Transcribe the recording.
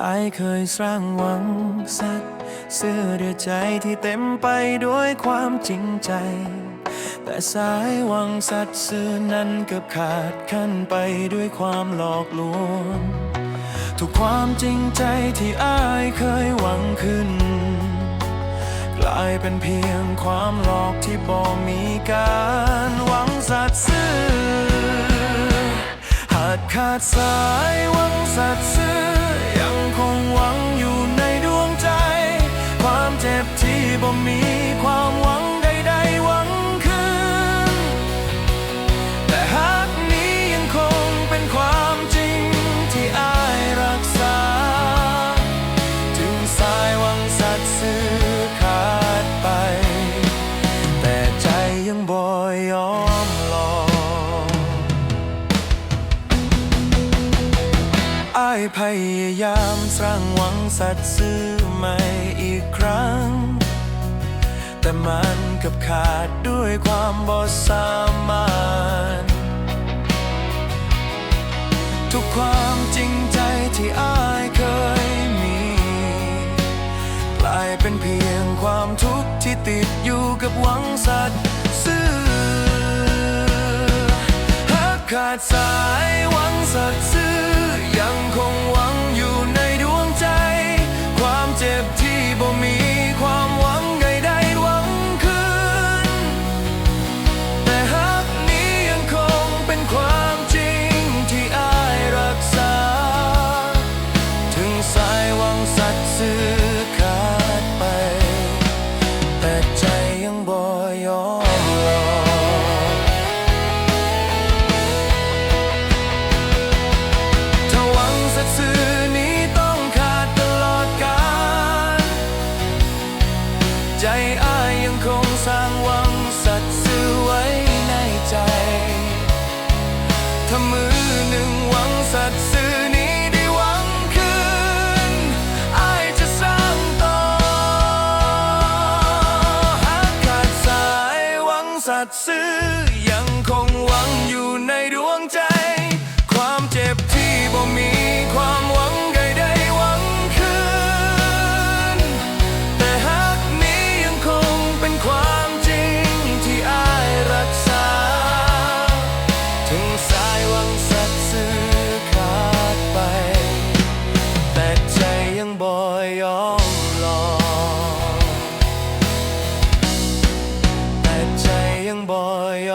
อายเคยสร้างหวังสักเสื้อด้วยใจที่เต็มไปด้วยความจริงใจ แต่สายหวังสัตว์ซื่อนั้นเกือบขาดขั้นไปด้วยความหลอกลวงทุกความจริงใจที่อายเคยหวังขึ้น กลายเป็นเพียงความหลอกที่บ่มีการหวังสัตย์ซื่อหากขาดสายหวังสัตย์ซื่อายพยายามสร้างหวังสัตย์ซื่อใหม่อีกครั้ง แต่มันกับขาดด้วยความบ่สามารถทุกความจริงใจที่อายเคยมีกลายเป็นเพียงความทุกข์ที่ติดอยู่กับหวังสัตย์ซื่อหากขาดสายหวังสัตย์ซื่อ สัตย์ซื่อยังคงหวังอยู่ในดวงใจ ความเจ็บที่บ่มีความหวังใดๆหวังคืน แต่หากนี้ยังคงเป็นความจริงที่อายรักษา ถึงสายหวังสัตย์ซื่อขาดไป แต่ใจยังบ่ยอ Boy.